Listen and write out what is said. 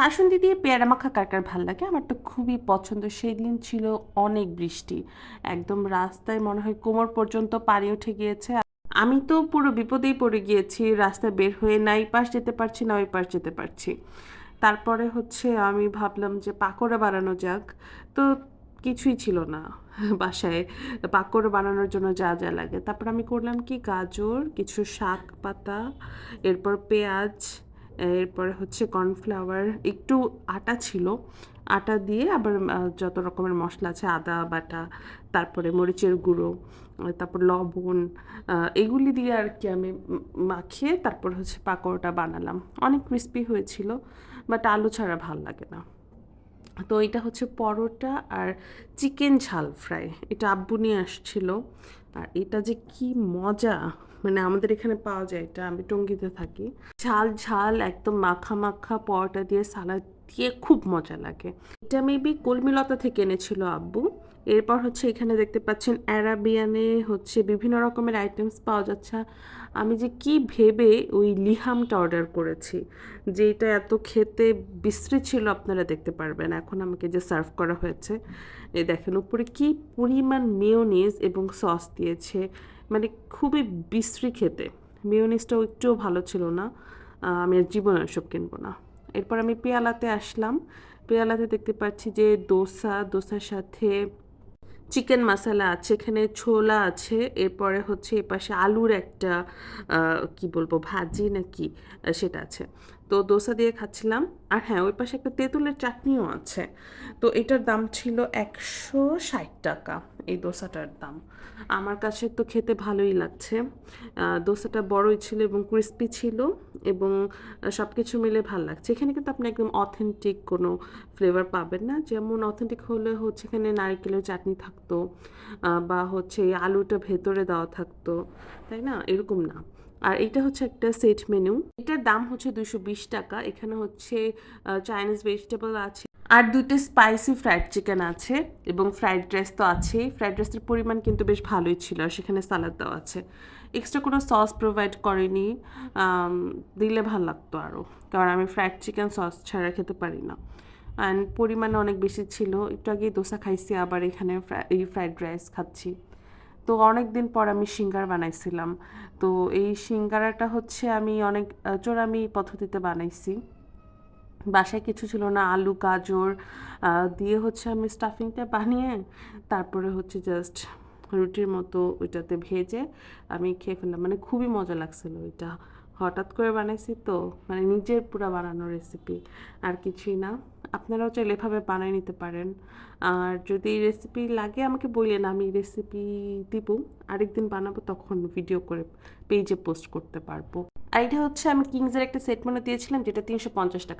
কাসুন্দি দিয়ে পেয়ারা মাখা কার কার ভালো লাগে? আমার তো খুবই পছন্দ। সেই দিন ছিল অনেক বৃষ্টি। একদম রাস্তায় মনে হয় কোমর পর্যন্ত পানি উঠে গিয়েছে। আমি তো পুরো বিপদেই পড়ে গিয়েছি। রাস্তায় বের হয়ে না এই পাশ যেতে পারছি, না ওই পাশ যেতে পারছি। তারপরে হচ্ছে আমি ভাবলাম যে পাকোড়া বানানো যাক। তো কিছুই ছিল না বাসায়। পাকোড়া বানানোর জন্য যা যা লাগে। তারপর আমি করলাম কি? গাজর, কিছু শাক পাতা, এরপর পেঁয়াজ এরপরে হচ্ছে কর্নফ্লাওয়ার, একটু আটা ছিল। আটা দিয়ে আবার যত রকমের মশলা আছে, আদা, বাটা, তারপরে মরিচের গুঁড়ো, তারপর লবণ এগুলি দিয়ে আর কি আমি মাখিয়ে তারপর হচ্ছে পাকোড়াটা বানালাম। অনেক ক্রিস্পি হয়েছিল বাট আলু ছাড়া ভালো লাগে না। তো এটা হচ্ছে পরোটা আর চিকেন ঝাল ফ্রাই। এটা আব্বু নিয়ে আসছিল। আর এটা যে কি মজা! মানে আমাদের এখানে পাওয়া যায়, এটা আমি টঙ্গিতে থাকি। ঝাল ঝাল, একদম মাখা মাখা পরোটা দিয়ে সালাদ দিয়ে খুব মজা লাগে। এটা মেবি কলমিলতা থেকে এনেছিল আব্বু। এরপর হচ্ছে এখানে দেখতে পাচ্ছেন অ্যারাবিয়ানে হচ্ছে বিভিন্ন রকমের আইটেমস পাওয়া যাচ্ছে। আমি যে কি ভেবে ওই লিহামটা অর্ডার করেছি, যে এটা এত খেতে বিশ্রী ছিল আপনারা দেখতে পারবেন। এখন আমাকে যে সার্ভ করা হয়েছে, এই দেখেন উপরে কি পরিমাণ মেয়োনিজ এবং সস দিয়েছে। মানে খুবই বিশ্রী খেতে। মেয়োনিজটাও একটুও ভালো ছিল না। আমি আর জীবনে সব কিনবো না। এরপর আমি পেয়ালাতে আসলাম। পেয়ালাতে দেখতে পাচ্ছি যে দোসা, দোসার সাথে চিকেন মশলা আছে, এখানে ছোলা আছে, এরপরে হচ্ছে এপাশে আলুর একটা কি বলব, ভাজি নাকি সেটা আছে। তো দোসা দিয়ে খাচ্ছিলাম। আর হ্যাঁ ওই পাশে একটা তেঁতুলের চাটনিও আছে। তো এটার দাম ছিল একশো ষাট টাকা, এই দোসাটার দাম। আমার কাছে তো খেতে ভালোই লাগছে। দোসাটা বড়ই ছিল এবং ক্রিস্পি ছিল এবং সব কিছু মিলে ভালো লাগছে। এখানে কিন্তু আপনি একদম অথেন্টিক কোনো ফ্লেভার পাবেন না। যেমন অথেন্টিক হলে হচ্ছে এখানে নারকেলের চাটনি থাকতো বা হচ্ছে আলুটা ভেতরে দেওয়া থাকতো, তাই না? এরকম না। আর এটা হচ্ছে একটা সেট মেনু এটার দাম হচ্ছে দুশো টাকা। এখানে হচ্ছে চাইনিজ ভেজিটেবল আছে। আর দুটো স্পাইসি ফ্রাইড চিকেন আছে এবং ফ্রাইড রাইস তো আছেই। ফ্রাইড রাইসের পরিমাণ কিন্তু বেশ ভালোই ছিল আর সেখানে সালাদ দেওয়া আছে। এক্সট্রা কোনো সস প্রোভাইড করেনি। দিলে ভালো লাগতো আরও কারণ আমি ফ্রাইড চিকেন সস ছাড়া খেতে পারি না। অ্যান্ড পরিমাণ অনেক বেশি ছিল। একটু আগে দোসা খাইছি, আবার এখানে ফ্রাইড রাইস খাচ্ছি। তো অনেক দিন পর আমি সিঙ্গার বানাইছিলাম। তো এই সিঙ্গারাটা হচ্ছে আমি অনেক চোরামি পদ্ধতিতে বানাইছি। বাসায় কিছু ছিল না, আলু, গাজর দিয়ে হচ্ছে আমি স্টাফিংটা বানিয়ে তারপরে হচ্ছে জাস্ট রুটির মতো ওইটাতে ভেজে আমি খেয়ে ফেললাম। মানে খুবই মজা লাগছিল ওইটা। হঠাৎ করে বানাইছি তো মানে নিজের পুরো বানানো রেসিপি আর কিছুই না। আপনারাও চাইলে এভাবে বানিয়ে নিতে পারেন। আর যদি রেসিপি লাগে আমাকে বললেন, আমি রেসিপি দিব। আরেকদিন বানাবো, তখন ভিডিও করে পেজে পোস্ট করতে পারব। আইডিয়া হচ্ছে আমি কিংসের একটা সেট মনে দিয়েছিলাম, যেটা তিনশো পঞ্চাশ টাকা